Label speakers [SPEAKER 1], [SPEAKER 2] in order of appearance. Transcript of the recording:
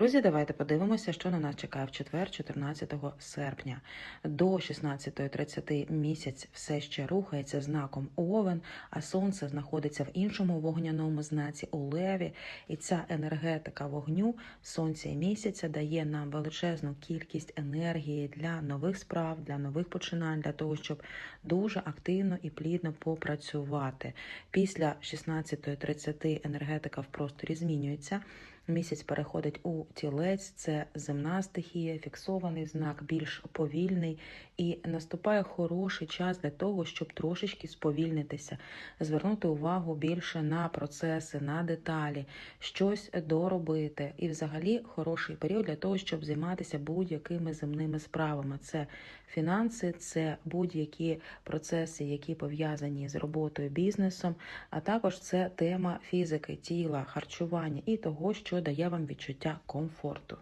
[SPEAKER 1] Друзі, давайте подивимося, що на нас чекає в четвер, 14 серпня. До 16.30 місяць все ще рухається знаком Овен, а сонце знаходиться в іншому вогняному знаці у Леві. І ця енергетика вогню, сонця і місяця дає нам величезну кількість енергії для нових справ, для нових починань, для того, щоб дуже активно і плідно попрацювати. Після 16.30 енергетика в просторі змінюється. Місяць переходить у тілець, це земна стихія, фіксований знак, більш повільний, і наступає хороший час для того, щоб трошечки сповільнитися, звернути увагу більше на процеси, на деталі, щось доробити. І, взагалі, хороший період для того, щоб займатися будь-якими земними справами. Це фінанси, це будь-які процеси, які пов'язані з роботою бізнесом, а також це тема фізики, тіла, харчування і того, що дає вам відчуття комфорту.